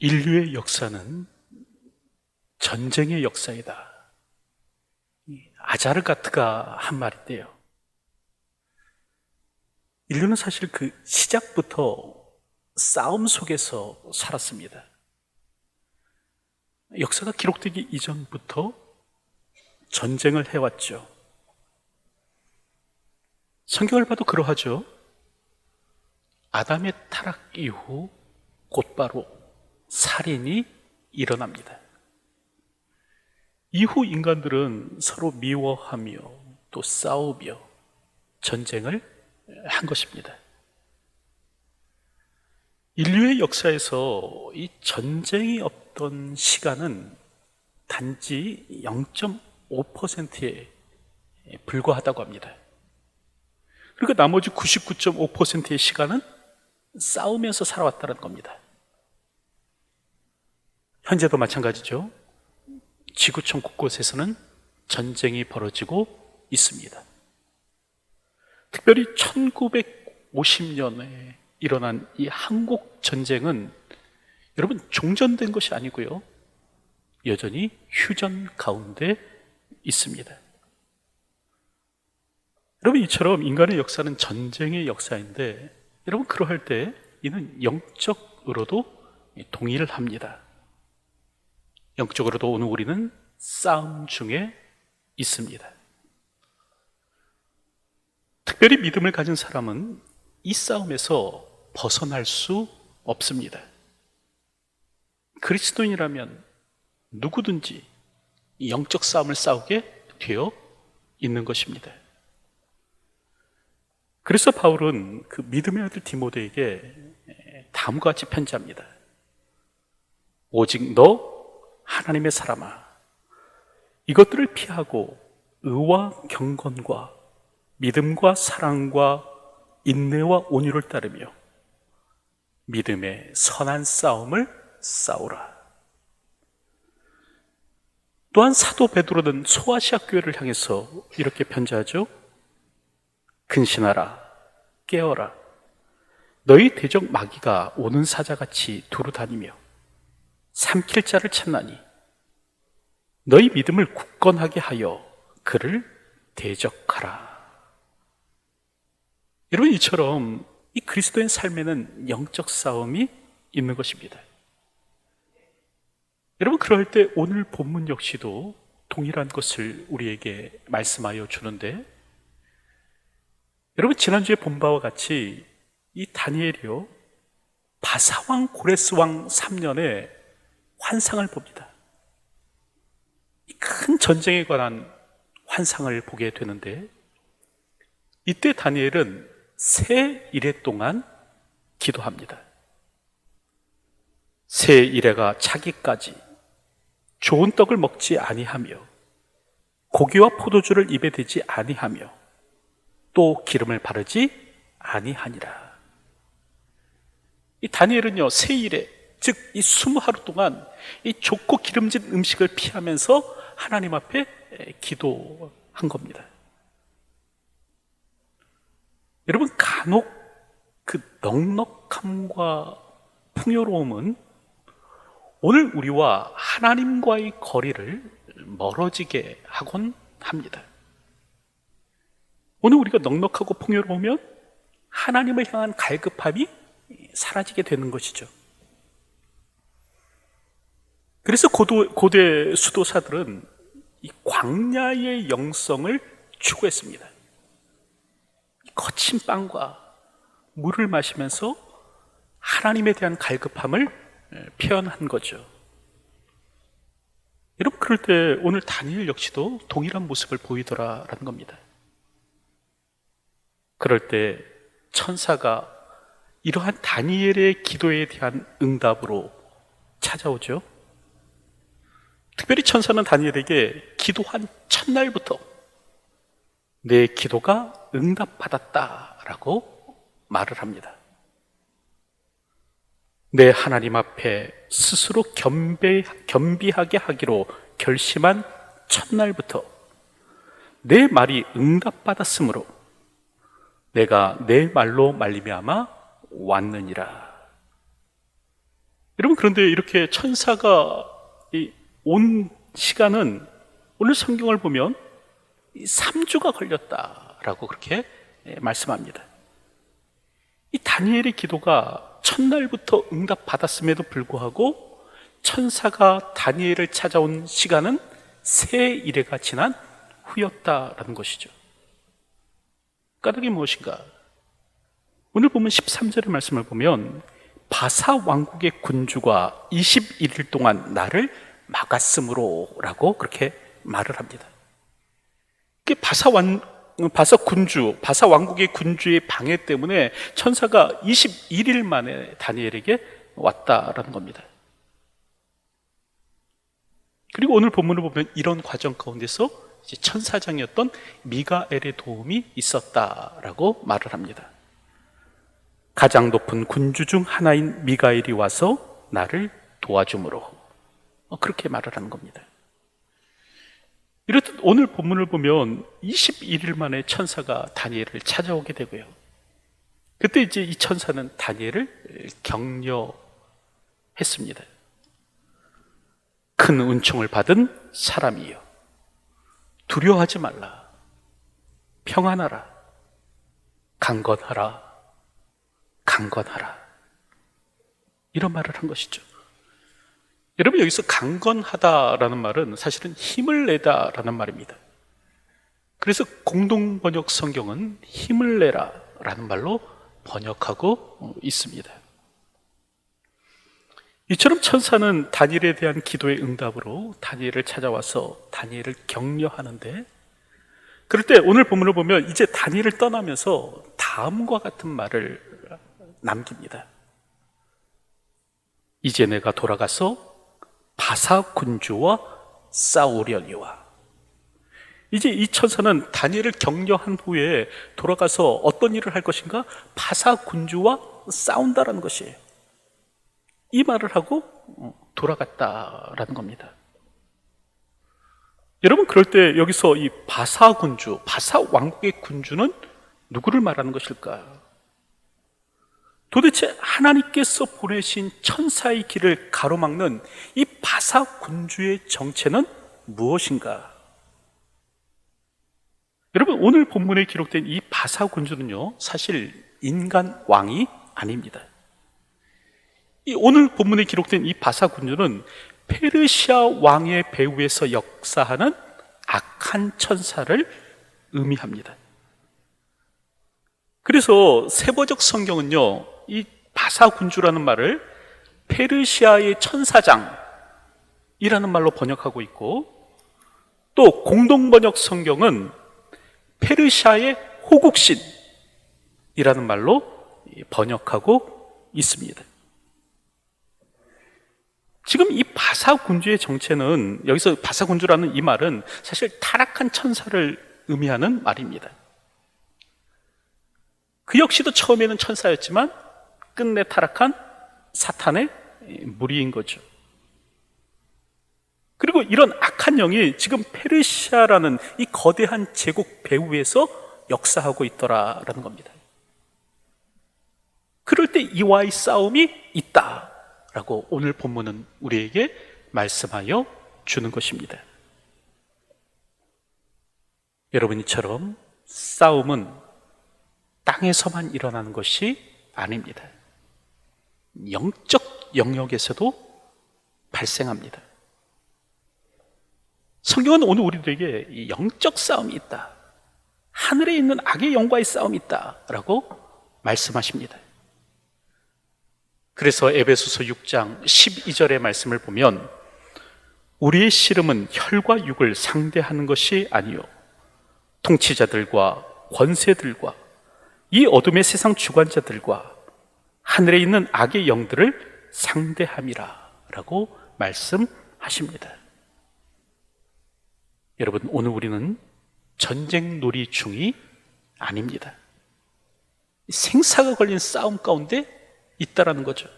인류의 역사는 전쟁의 역사이다. 이 아자르가트가 한 말인데요. 인류는 사실 그 시작부터 싸움 속에서 살았습니다. 역사가 기록되기 이전부터 전쟁을 해왔죠. 성경을 봐도 그러하죠. 아담의 타락 이후 곧바로 살인이 일어납니다. 이후 인간들은 서로 미워하며 또 싸우며 전쟁을 한 것입니다. 인류의 역사에서 이 전쟁이 없던 시간은 단지 0.5%에 불과하다고 합니다. 그리고 나머지 99.5%의 시간은 싸우면서 살아왔다는 겁니다. 현재도 마찬가지죠. 지구촌 곳곳에서는 전쟁이 벌어지고 있습니다. 특별히 1950년에 일어난 이 한국 전쟁은 여러분 종전된 것이 아니고요. 여전히 휴전 가운데 있습니다. 여러분 이처럼 인간의 역사는 전쟁의 역사인데 여러분 그러할 때 이는 영적으로도 동의를 합니다. 영적으로도 오늘 우리는 싸움 중에 있습니다. 특별히 믿음을 가진 사람은 이 싸움에서 벗어날 수 없습니다. 그리스도인이라면 누구든지 영적 싸움을 싸우게 되어 있는 것입니다. 그래서 바울은 그 믿음의 아들 디모데에게 다음과 같이 편지합니다. 오직 너 하나님의 사람아 이것들을 피하고 의와 경건과 믿음과 사랑과 인내와 온유를 따르며 믿음의 선한 싸움을 싸우라. 또한 사도 베드로는 소아시아 교회를 향해서 이렇게 편지하죠. 근신하라, 깨어라. 너희 대적 마귀가 오는 사자같이 두루 다니며 삼킬 자를 찾나니 너희 믿음을 굳건하게 하여 그를 대적하라. 여러분 이처럼 이 그리스도의 삶에는 영적 싸움이 있는 것입니다. 여러분 그럴 때 오늘 본문 역시도 동일한 것을 우리에게 말씀하여 주는데 여러분 지난주에 본 바와 같이 이 다니엘이요 바사왕 고레스 왕 3년에 환상을 봅니다. 큰 전쟁에 관한 환상을 보게 되는데 이때 다니엘은 세 일해 동안 기도합니다. 새 일해가 차기까지 좋은 떡을 먹지 아니하며 고기와 포도주를 입에 대지 아니하며 또 기름을 바르지 아니하니라. 이 다니엘은요 새 일에 즉이 스무 하루 동안 이 좋고 기름진 음식을 피하면서 하나님 앞에 기도한 겁니다. 여러분 간혹 그 넉넉함과 풍요로움은 오늘 우리와 하나님과의 거리를 멀어지게 하곤 합니다. 오늘 우리가 넉넉하고 풍요로우면 하나님을 향한 갈급함이 사라지게 되는 것이죠. 그래서 고도, 고대 수도사들은 이 광야의 영성을 추구했습니다. 거친 빵과 물을 마시면서 하나님에 대한 갈급함을 표현한 거죠. 여러분, 그럴 때 오늘 다니엘 역시도 동일한 모습을 보이더라라는 겁니다. 그럴 때 천사가 이러한 다니엘의 기도에 대한 응답으로 찾아오죠. 특별히 천사는 다니엘에게 기도한 첫날부터 내 기도가 응답받았다라고 말을 합니다. 내 하나님 앞에 스스로 겸비, 겸비하게 하기로 결심한 첫날부터 내 말이 응답받았으므로 내가 내 말로 말리며아마 왔느니라. 여러분 그런데 이렇게 천사가 이 온 시간은 오늘 성경을 보면 3주가 걸렸다라고 그렇게 예, 말씀합니다. 이 다니엘의 기도가 첫날부터 응답받았음에도 불구하고 천사가 다니엘을 찾아온 시간은 세 일회가 지난 후였다라는 것이죠. 까닭이 무엇인가? 오늘 보면 13절의 말씀을 보면 바사 왕국의 군주가 21일 동안 나를 막았으므로라고 그렇게 말을 합니다. 그 바사 왕 바사 군주, 바사 왕국의 군주의 방해 때문에 천사가 21일 만에 다니엘에게 왔다라는 겁니다. 그리고 오늘 본문을 보면 이런 과정 가운데서 천사장이었던 미가엘의 도움이 있었다라고 말을 합니다. 가장 높은 군주 중 하나인 미가엘이 와서 나를 도와주므로 어, 그렇게 말을 하는 겁니다. 이렇듯 오늘 본문을 보면 21일 만에 천사가 다니엘을 찾아오게 되고요. 그때 이제 이 천사는 다니엘을 격려했습니다. 큰 은총을 받은 사람이요. 두려워하지 말라. 평안하라. 강건하라. 강건하라. 이런 말을 한 것이죠. 여러분 여기서 강건하다라는 말은 사실은 힘을 내다라는 말입니다. 그래서 공동 번역 성경은 힘을 내라라는 말로 번역하고 있습니다. 이처럼 천사는 다니엘에 대한 기도의 응답으로 다니엘을 찾아와서 다니엘을 격려하는데 그럴 때 오늘 본문을 보면 이제 다니엘을 떠나면서 다음과 같은 말을 남깁니다. 이제 내가 돌아가서 바사 군주와 싸우려니와 이제 이 천사는 다니엘을 격려한 후에 돌아가서 어떤 일을 할 것인가? 바사 군주와 싸운다라는 것이에요. 이 말을 하고 돌아갔다라는 겁니다. 여러분 그럴 때 여기서 이 바사 군주, 바사 왕국의 군주는 누구를 말하는 것일까요? 도대체 하나님께서 보내신 천사의 길을 가로막는 이 바사 군주의 정체는 무엇인가? 여러분, 오늘 본문에 기록된 이 바사 군주는요, 사실 인간 왕이 아닙니다. 이 오늘 본문에 기록된 이 바사 군주는 페르시아 왕의 배후에서 역사하는 악한 천사를 의미합니다. 그래서 세버적 성경은요, 이 바사 군주라는 말을 페르시아의 천사장이라는 말로 번역하고 있고 또 공동 번역 성경은 페르시아의 호국신이라는 말로 번역하고 있습니다. 지금 이 바사 군주의 정체는 여기서 바사 군주라는 이 말은 사실 타락한 천사를 의미하는 말입니다. 그 역시도 처음에는 천사였지만 끝내 타락한 사탄의 무리인 거죠. 그리고 이런 악한 영이 지금 페르시아라는 이 거대한 제국 배후에서 역사하고 있더라라는 겁니다. 그럴 때 이와의 싸움이 있다라고 오늘 본문은 우리에게 말씀하여 주는 것입니다. 여러분 이처럼 싸움은 땅에서만 일어나는 것이 아닙니다. 영적 영역에서도 발생합니다. 성경은 오늘 우리들에게 영적 싸움이 있다. 하늘에 있는 악의 영과의 싸움이 있다 라고 말씀하십니다. 그래서 에베소서 6장 12절의 말씀을 보면 우리의 씨름은 혈과 육을 상대하는 것이 아니요 통치자들과 권세들과 이 어둠의 세상 주관자들과 하늘에 있는 악의 영들을 상대함이라 라고 말씀하십니다. 여러분, 오늘 우리는 전쟁 놀이 중이 아닙니다. 생사가 걸린 싸움 가운데 있다라는 거죠.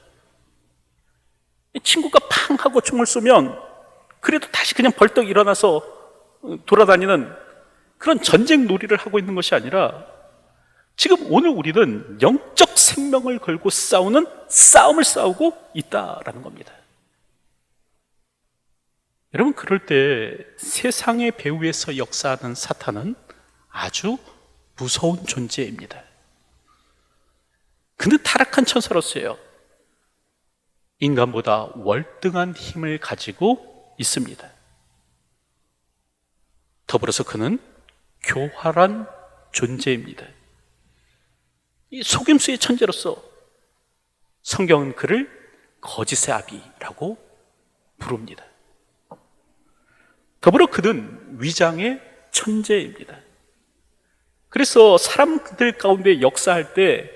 친구가 팡 하고 총을 쏘면 그래도 다시 그냥 벌떡 일어나서 돌아다니는 그런 전쟁 놀이를 하고 있는 것이 아니라 지금 오늘 우리는 영적 생명을 걸고 싸우는 싸움을 싸우고 있다라는 겁니다. 여러분, 그럴 때 세상의 배후에서 역사하는 사탄은 아주 무서운 존재입니다. 그는 타락한 천사로서요, 인간보다 월등한 힘을 가지고 있습니다. 더불어서 그는 교활한 존재입니다. 이 속임수의 천재로서 성경은 그를 거짓의 아비라고 부릅니다. 더불어 그는 위장의 천재입니다. 그래서 사람들 가운데 역사할 때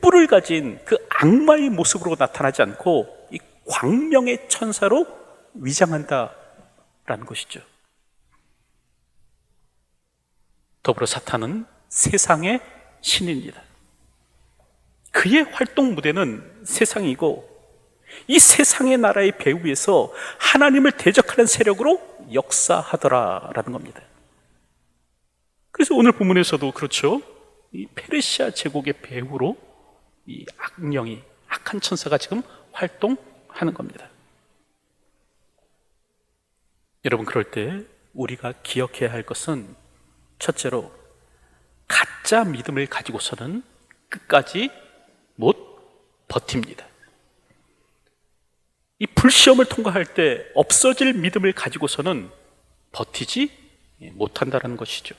뿔을 가진 그 악마의 모습으로 나타나지 않고 이 광명의 천사로 위장한다라는 것이죠. 더불어 사탄은 세상의 신입니다. 그의 활동 무대는 세상이고 이 세상의 나라의 배후에서 하나님을 대적하는 세력으로 역사하더라라는 겁니다. 그래서 오늘 본문에서도 그렇죠. 이 페르시아 제국의 배후로 이 악령이 악한 천사가 지금 활동하는 겁니다. 여러분 그럴 때 우리가 기억해야 할 것은 첫째로 가짜 믿음을 가지고서는 끝까지 못 버팁니다. 이 불시험을 통과할 때 없어질 믿음을 가지고서는 버티지 못한다는 것이죠.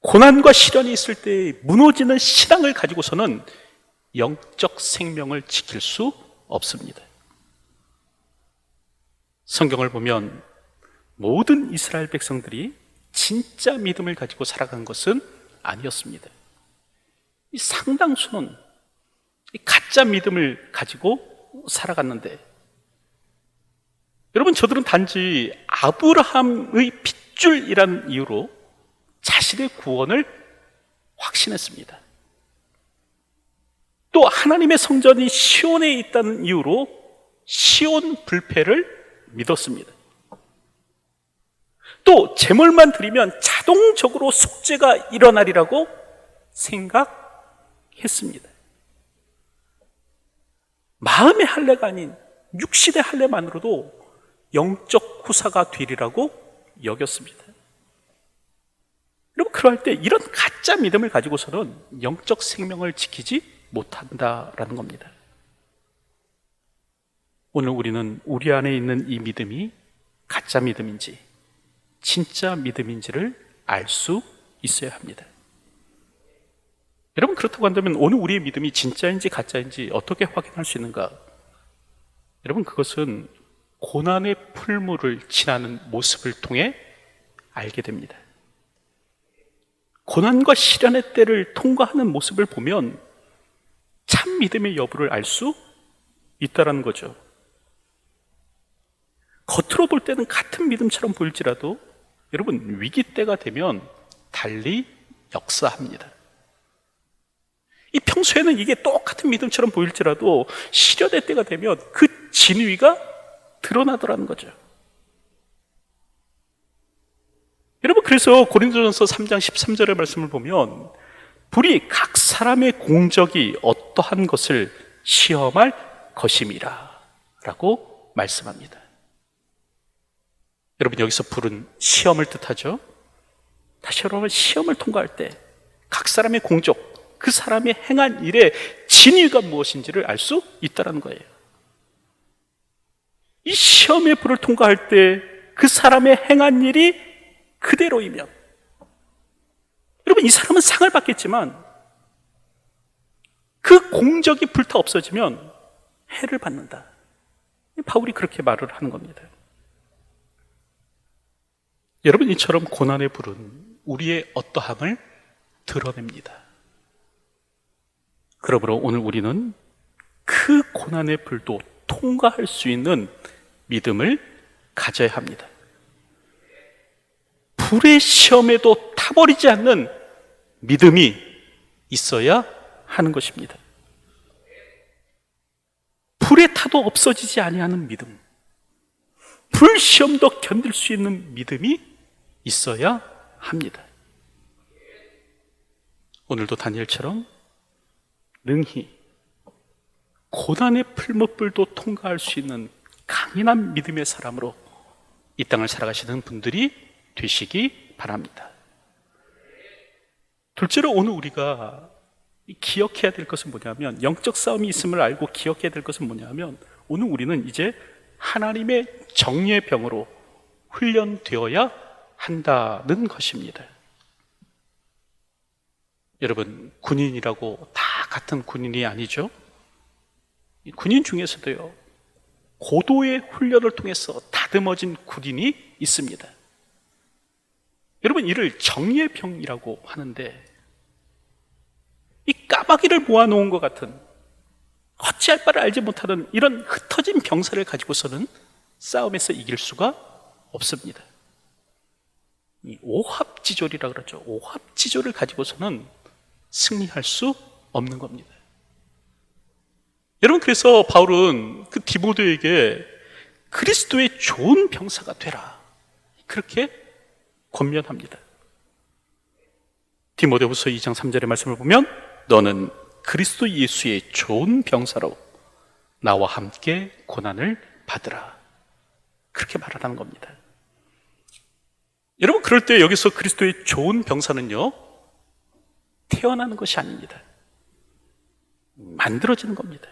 고난과 시련이 있을 때 무너지는 신앙을 가지고서는 영적 생명을 지킬 수 없습니다. 성경을 보면 모든 이스라엘 백성들이 진짜 믿음을 가지고 살아간 것은 아니었습니다. 이 상당수는 이 가짜 믿음을 가지고 살아갔는데 여러분 저들은 단지 아브라함의 핏줄이란 이유로 자신의 구원을 확신했습니다. 또 하나님의 성전이 시온에 있다는 이유로 시온 불패를 믿었습니다. 또 제물만 드리면 자동적으로 속죄가 일어나리라고 생각 했습니다. 마음의 할례가 아닌 육신의 할례만으로도 영적 후사가 되리라고 여겼습니다. 여러분 그럴 때 이런 가짜 믿음을 가지고서는 영적 생명을 지키지 못한다라는 겁니다. 오늘 우리는 우리 안에 있는 이 믿음이 가짜 믿음인지 진짜 믿음인지를 알 수 있어야 합니다. 여러분 그렇다고 한다면 오늘 우리의 믿음이 진짜인지 가짜인지 어떻게 확인할 수 있는가? 여러분 그것은 고난의 풀물을 지나는 모습을 통해 알게 됩니다. 고난과 시련의 때를 통과하는 모습을 보면 참 믿음의 여부를 알 수 있다라는 거죠. 겉으로 볼 때는 같은 믿음처럼 보일지라도 여러분 위기 때가 되면 달리 역사합니다. 이 평소에는 이게 똑같은 믿음처럼 보일지라도 시련의 때가 되면 그 진위가 드러나더라는 거죠. 여러분 그래서 고린도전서 3장 13절의 말씀을 보면 불이 각 사람의 공적이 어떠한 것을 시험할 것임이라 라고 말씀합니다. 여러분 여기서 불은 시험을 뜻하죠. 다시 여러분 시험을 통과할 때 각 사람의 공적, 그 사람의 행한 일의 진위가 무엇인지를 알 수 있다는 거예요. 이 시험의 불을 통과할 때 그 사람의 행한 일이 그대로이면 여러분 이 사람은 상을 받겠지만 그 공적이 불타 없어지면 해를 받는다. 바울이 그렇게 말을 하는 겁니다. 여러분 이처럼 고난의 불은 우리의 어떠함을 드러냅니다. 그러므로 오늘 우리는 그 고난의 불도 통과할 수 있는 믿음을 가져야 합니다. 불의 시험에도 타버리지 않는 믿음이 있어야 하는 것입니다. 불에 타도 없어지지 아니하는 믿음. 불 시험도 견딜 수 있는 믿음이 있어야 합니다. 오늘도 다니엘처럼 능히 고난의 풀무불도 통과할 수 있는 강인한 믿음의 사람으로 이 땅을 살아가시는 분들이 되시기 바랍니다. 둘째로 오늘 우리가 기억해야 될 것은 뭐냐면 영적 싸움이 있음을 알고 기억해야 될 것은 뭐냐면 오늘 우리는 이제 하나님의 정의의 병으로 훈련되어야 한다는 것입니다. 여러분 군인이라고 다 같은 군인이 아니죠. 이 군인 중에서도요 고도의 훈련을 통해서 다듬어진 군인이 있습니다. 여러분 이를 정의의 병이라고 하는데 이 까마귀를 모아놓은 것 같은 어찌할 바를 알지 못하는 이런 흩어진 병사를 가지고서는 싸움에서 이길 수가 없습니다. 이 오합지졸이라 그러죠. 오합지졸을 가지고서는 승리할 수 없는 겁니다. 여러분 그래서 바울은 그 디모데에게 그리스도의 좋은 병사가 되라 그렇게 권면합니다. 디모데후서 2장 3절의 말씀을 보면 너는 그리스도 예수의 좋은 병사로 나와 함께 고난을 받으라 그렇게 말하는 겁니다. 여러분 그럴 때 여기서 그리스도의 좋은 병사는요 태어나는 것이 아닙니다. 만들어지는 겁니다.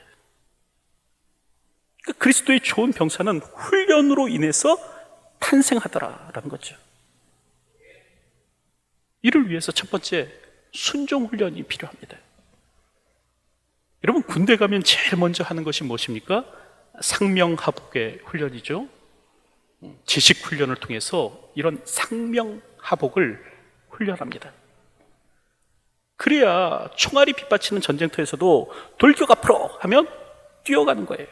그 그리스도의 좋은 병사는 훈련으로 인해서 탄생하더라라는 거죠. 이를 위해서 첫 번째 순종 훈련이 필요합니다. 여러분 군대 가면 제일 먼저 하는 것이 무엇입니까? 상명하복의 훈련이죠. 지식 훈련을 통해서 이런 상명하복을 훈련합니다. 그래야 총알이 빗받치는 전쟁터에서도 돌격 앞으로 하면 뛰어가는 거예요.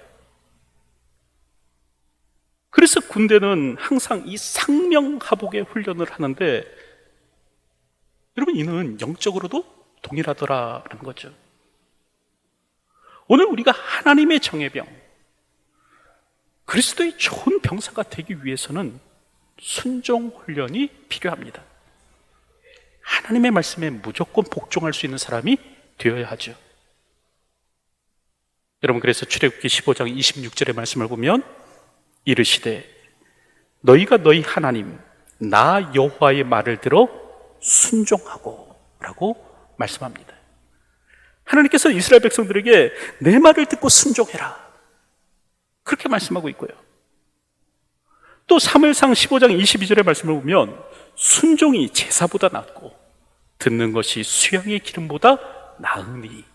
그래서 군대는 항상 이 상명하복의 훈련을 하는데 여러분 이는 영적으로도 동일하더라라는 거죠. 오늘 우리가 하나님의 정예병, 그리스도의 좋은 병사가 되기 위해서는 순종 훈련이 필요합니다. 하나님의 말씀에 무조건 복종할 수 있는 사람이 되어야 하죠. 여러분 그래서 출애굽기 15장 26절의 말씀을 보면 이르시되 너희가 너희 하나님 나 여호와의 말을 들어 순종하고 라고 말씀합니다. 하나님께서 이스라엘 백성들에게 내 말을 듣고 순종해라. 그렇게 말씀하고 있고요. 또 사무엘상 15장 22절의 말씀을 보면 순종이 제사보다 낫고 듣는 것이 수양의 기름보다 나으니라고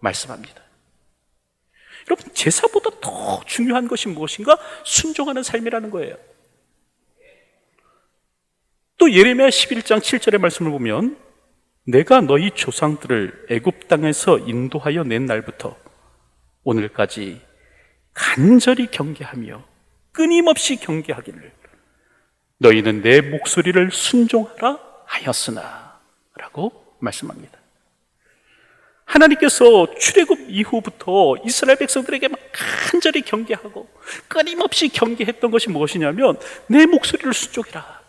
말씀합니다. 여러분 제사보다 더 중요한 것이 무엇인가? 순종하는 삶이라는 거예요. 또 예레미야 11장 7절의 말씀을 보면 내가 너희 조상들을 애굽 땅에서 인도하여 낸 날부터 오늘까지 간절히 경계하며 끊임없이 경계하기를 너희는 내 목소리를 순종하라 하였으나 라고 말씀합니다. 하나님께서 출애굽 이후부터 이스라엘 백성들에게 막 간절히 경계하고 끊임없이 경계했던 것이 무엇이냐면 내 목소리를 순종해라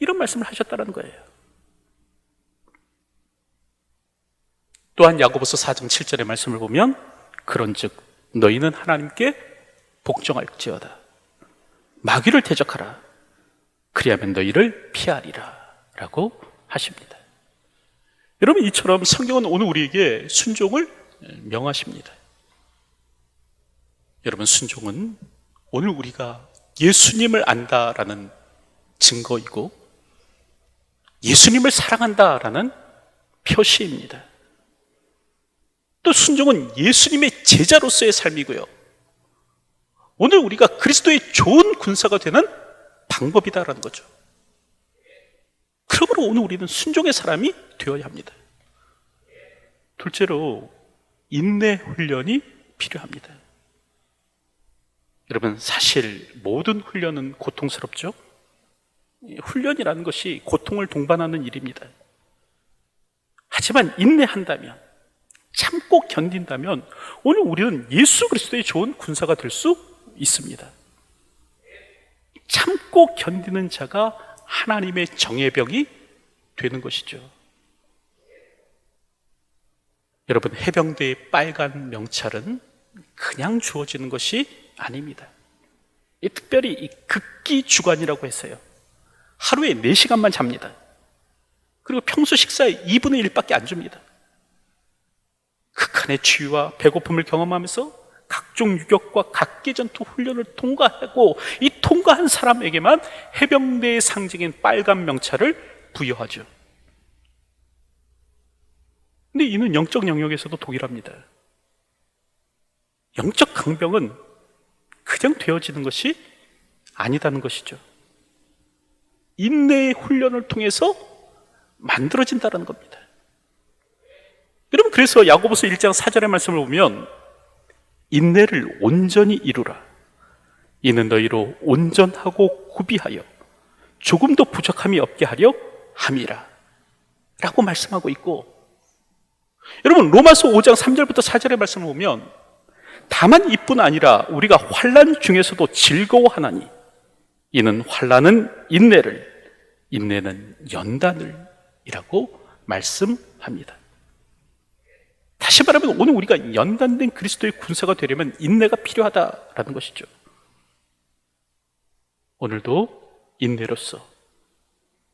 이런 말씀을 하셨다는 거예요. 또한 야고보서 4장 7절의 말씀을 보면 그런즉 너희는 하나님께 복종할지어다 마귀를 대적하라 그리하면 너희를 피하리라 라고 하십니다. 여러분, 이처럼 성경은 오늘 우리에게 순종을 명하십니다. 여러분, 순종은 오늘 우리가 예수님을 안다라는 증거이고 예수님을 사랑한다라는 표시입니다. 또 순종은 예수님의 제자로서의 삶이고요. 오늘 우리가 그리스도의 좋은 군사가 되는 방법이다라는 거죠. 그러므로 오늘 우리는 순종의 사람이 되어야 합니다. 둘째로 인내 훈련이 필요합니다. 여러분 사실 모든 훈련은 고통스럽죠. 훈련이라는 것이 고통을 동반하는 일입니다. 하지만 인내한다면 참고 견딘다면 오늘 우리는 예수 그리스도의 좋은 군사가 될 수 있습니다. 참고 견디는 자가 하나님의 정예병이 되는 것이죠. 여러분, 해병대의 빨간 명찰은 그냥 주어지는 것이 아닙니다. 이 특별히 이 극기 주관이라고 했어요. 하루에 4시간만 잡니다. 그리고 평소 식사의 2분의 1밖에 안 줍니다. 극한의 추위와 배고픔을 경험하면서 각종 유격과 각계 전투 훈련을 통과하고 이 통과한 사람에게만 해병대의 상징인 빨간 명찰을 부여하죠. 근데 이는 영적 영역에서도 동일합니다. 영적 강병은 그냥 되어지는 것이 아니다는 것이죠. 인내의 훈련을 통해서 만들어진다는 겁니다. 여러분, 그래서 야고보서 1장 4절의 말씀을 보면 인내를 온전히 이루라. 이는 너희로 온전하고 구비하여 조금도 부족함이 없게 하려 함이라. 라고 말씀하고 있고, 여러분, 로마서 5장 3절부터 4절의 말씀을 보면 다만 이뿐 아니라 우리가 환란 중에서도 즐거워하나니 이는 환란은 인내를 인내는 연단을 이라고 말씀합니다. 다시 말하면 오늘 우리가 연단된 그리스도의 군사가 되려면 인내가 필요하다라는 것이죠. 오늘도 인내로서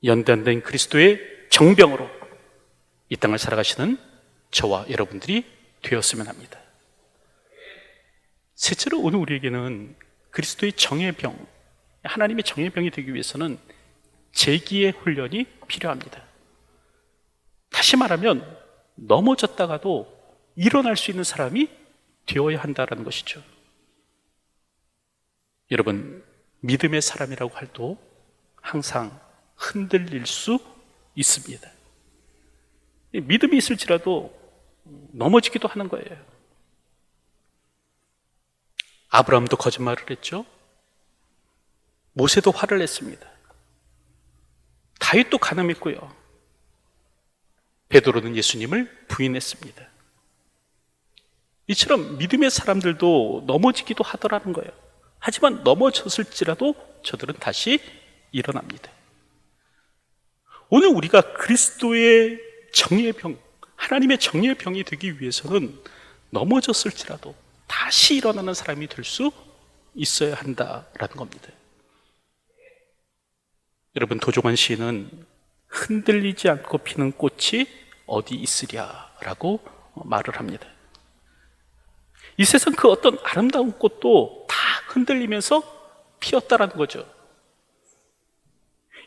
연단된 그리스도의 정병으로 이 땅을 살아가시는 저와 여러분들이 되었으면 합니다. 셋째로 오늘 우리에게는 그리스도의 정예병, 하나님의 정예병이 되기 위해서는 재기의 훈련이 필요합니다. 다시 말하면 넘어졌다가도 일어날 수 있는 사람이 되어야 한다는 것이죠. 여러분, 믿음의 사람이라고 할도 항상 흔들릴 수 있습니다. 믿음이 있을지라도 넘어지기도 하는 거예요. 아브라함도 거짓말을 했죠. 모세도 화를 냈습니다. 다윗도 가늠했고요. 베드로는 예수님을 부인했습니다. 이처럼 믿음의 사람들도 넘어지기도 하더라는 거예요. 하지만 넘어졌을지라도 저들은 다시 일어납니다. 오늘 우리가 그리스도의 정의의 병, 하나님의 정의의 병이 되기 위해서는 넘어졌을지라도 다시 일어나는 사람이 될 수 있어야 한다라는 겁니다. 여러분 도종환 시인은 흔들리지 않고 피는 꽃이 어디 있으랴라고 말을 합니다. 이 세상 그 어떤 아름다운 꽃도 다 흔들리면서 피었다라는 거죠.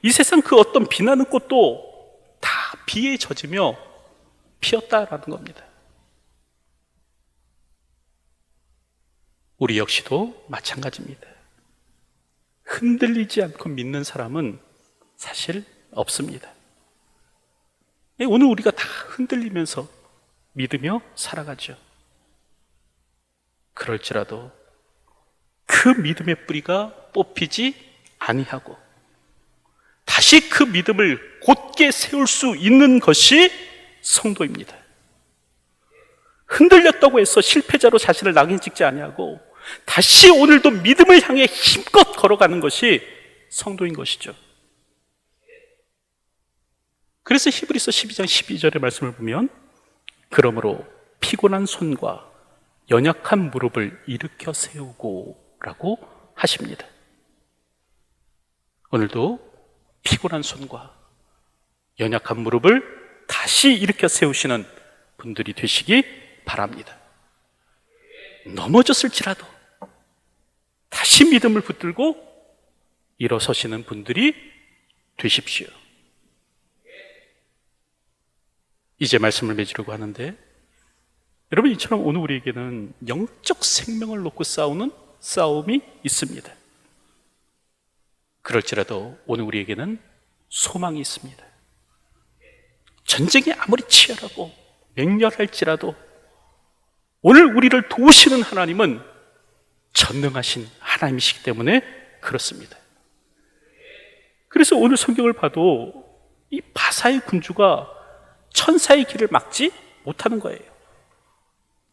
이 세상 그 어떤 비나는 꽃도 다 비에 젖으며 피었다라는 겁니다. 우리 역시도 마찬가지입니다. 흔들리지 않고 믿는 사람은 사실 없습니다. 예, 오늘 우리가 다 흔들리면서 믿으며 살아가죠. 그럴지라도 그 믿음의 뿌리가 뽑히지 아니하고 다시 그 믿음을 곧게 세울 수 있는 것이 성도입니다. 흔들렸다고 해서 실패자로 자신을 낙인 찍지 아니하고 다시 오늘도 믿음을 향해 힘껏 걸어가는 것이 성도인 것이죠. 그래서 히브리서 12장 12절의 말씀을 보면 그러므로 피곤한 손과 연약한 무릎을 일으켜 세우고 라고 하십니다. 오늘도 피곤한 손과 연약한 무릎을 다시 일으켜 세우시는 분들이 되시기 바랍니다. 넘어졌을지라도 다시 믿음을 붙들고 일어서시는 분들이 되십시오. 이제 말씀을 맺으려고 하는데 여러분 이처럼 오늘 우리에게는 영적 생명을 놓고 싸우는 싸움이 있습니다. 그럴지라도 오늘 우리에게는 소망이 있습니다. 전쟁이 아무리 치열하고 맹렬할지라도 오늘 우리를 도우시는 하나님은 전능하신 하나님이시기 때문에 그렇습니다. 그래서 오늘 성경을 봐도 이 바사의 군주가 천사의 길을 막지 못하는 거예요.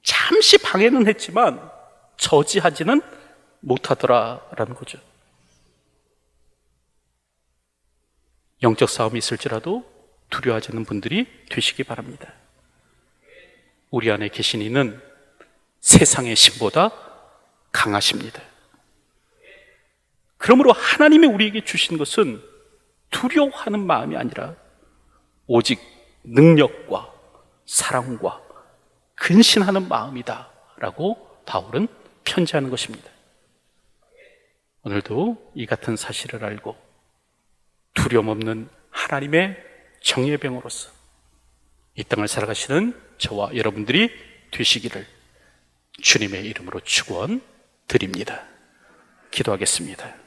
잠시 방해는 했지만 저지하지는 못하더라라는 거죠. 영적 싸움이 있을지라도 두려워하지 않는 분들이 되시기 바랍니다. 우리 안에 계신 이는 세상의 신보다 강하십니다. 그러므로 하나님이 우리에게 주신 것은 두려워하는 마음이 아니라 오직 능력과 사랑과 근신하는 마음이다. 라고 바울은 편지하는 것입니다. 오늘도 이 같은 사실을 알고 두려움 없는 하나님의 정예 병으로서 이 땅을 살아가시는 저와 여러분들이 되시기를 주님의 이름으로 축원 드립니다. 기도하겠습니다.